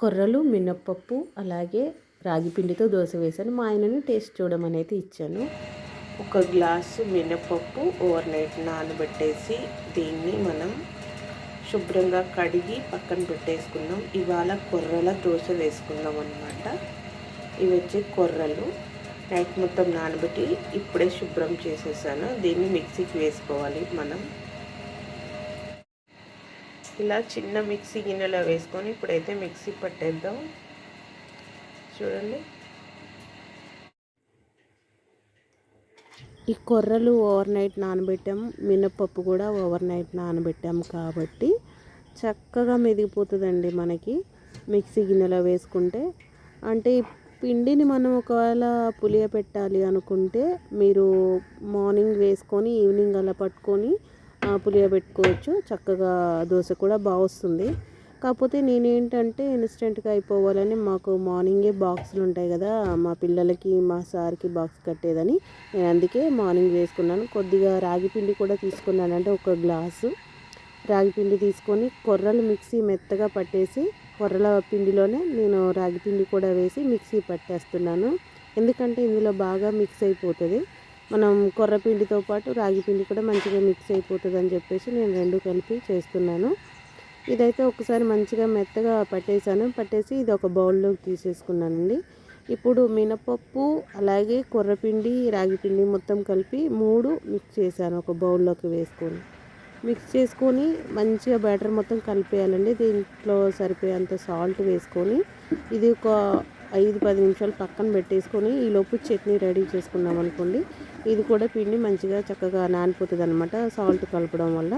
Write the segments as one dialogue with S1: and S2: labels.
S1: కొర్రలు మినప్పప్పు అలాగే రాగి పిండితో దోశ వేసాను మా ఆయనని టేస్ట్ చూడమని అయితే ఇచ్చాను.
S2: ఒక గ్లాసు మినపప్పు ఓవర్ నైట్ నానబెట్టేసి దీన్ని మనం శుభ్రంగా కడిగి పక్కన పెట్టేసుకున్నాం. ఇవాళ కొర్రల దోశ వేసుకుందాం అనమాట ఇవి వచ్చి కొర్రలు. నైట్ మొత్తం నానబెట్టి ఇప్పుడే శుభ్రం చేసేసాను. దీన్ని మిక్సీకి వేసుకోవాలి మనం. ఇలా చిన్న మిక్సీ గిన్నెలో వేసుకొని ఇప్పుడైతే మిక్సీ పట్టేద్దాం. చూడండి.
S1: ఈ కొర్రలు ఓవర్ నైట్ నానబెట్టాం మినప్పప్పు కూడా ఓవర్ నైట్ నానబెట్టాం కాబట్టి చక్కగా మెదిగిపోతుందండి మనకి మిక్సీ గిన్నెలో వేసుకుంటే. అంటే పిండిని మనం ఒకవేళ పులియ పెట్టాలి అనుకుంటే మీరు మార్నింగ్ వేసుకొని ఈవినింగ్ అలా పట్టుకొని పులియ పెట్టుకోవచ్చు. చక్కగా దోశ కూడా బాగా వస్తుంది. కాకపోతే నేనేంటంటే ఇన్స్టెంట్గా అయిపోవాలని మాకు మార్నింగే బాక్సులు ఉంటాయి కదా మా పిల్లలకి మా సార్కి బాక్స్ కట్టేదని నేను అందుకే మార్నింగ్ వేసుకున్నాను. కొద్దిగా రాగి పిండి కూడా తీసుకున్నాను అంటే ఒక గ్లాసు. రాగి పిండి తీసుకొని కొర్రలు మిక్సీ మెత్తగా పట్టేసి కొర్రల పిండిలోనే నేను రాగి పిండి కూడా వేసి మిక్సీ పట్టేస్తున్నాను. ఎందుకంటే ఇందులో బాగా మిక్స్ అయిపోతుంది. మనం కొర్రపిండితో పాటు రాగి పిండి కూడా మంచిగా మిక్స్ అయిపోతుంది అని చెప్పేసి నేను రెండు కలిపి చేస్తున్నాను. ఇదైతే ఒకసారి మంచిగా మెత్తగా పట్టేసాను పట్టేసి ఇది ఒక బౌల్లోకి తీసేసుకున్నానండి. ఇప్పుడు మినపప్పు అలాగే కొర్రపిండి రాగిపిండి మొత్తం కలిపి మూడు మిక్స్ చేశాను ఒక బౌల్లోకి వేసుకొని. మిక్స్ చేసుకొని మంచిగా బ్యాటర్ మొత్తం కలిపేయాలండి. దీంట్లో సరిపోయేంత సాల్ట్ వేసుకొని. ఇది ఒక ఐదు పది నిమిషాలు పక్కన పెట్టేసుకొని ఈలోపు చట్నీ రెడీ చేసుకున్నాం అనుకోండి. ఇది కూడా పిండి మంచిగా చక్కగా నానిపోతుంది అనమాట సాల్ట్ కలపడం వల్ల.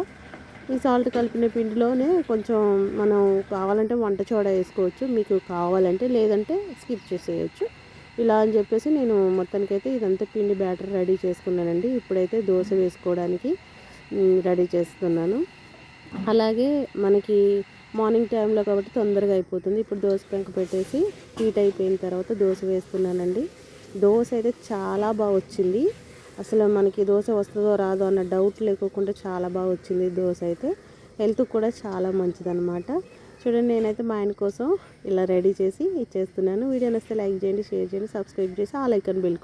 S1: ఈ సాల్ట్ కలిపిన పిండిలోనే కొంచెం మనం కావాలంటే వంట చోడ వేసుకోవచ్చు మీకు కావాలంటే లేదంటే స్కిప్ చేసేయచ్చు. ఇలా అని చెప్పేసి నేను మొత్తానికైతే ఇదంతా పిండి బ్యాటర్ రెడీ చేసుకున్నానండి. ఇప్పుడైతే దోశ వేసుకోవడానికి రెడీ చేస్తున్నాను. అలాగే మనకి మార్నింగ్ టైంలో కాబట్టి తొందరగా అయిపోతుంది. ఇప్పుడు దోశ పెంక పెట్టేసి హీట్ అయిపోయిన తర్వాత దోశ వేస్తున్నానండి. దోశ అయితే చాలా బాగా వచ్చింది. అసలు మనకి దోశ వస్తుందో రాదో అన్న డౌట్ లేకోకుండా చాలా బాగా వచ్చింది దోశ అయితే. హెల్త్ కూడా చాలా మంచిదనమాట చూడండి నేనైతే మా ఆయన కోసం ఇలా రెడీ చేసి ఇచ్చేస్తున్నాను. వీడియో నస్తే లైక్ చేయండి షేర్ చేయండి సబ్స్క్రైబ్ చేసి ఆ లైకన్ బిల్కు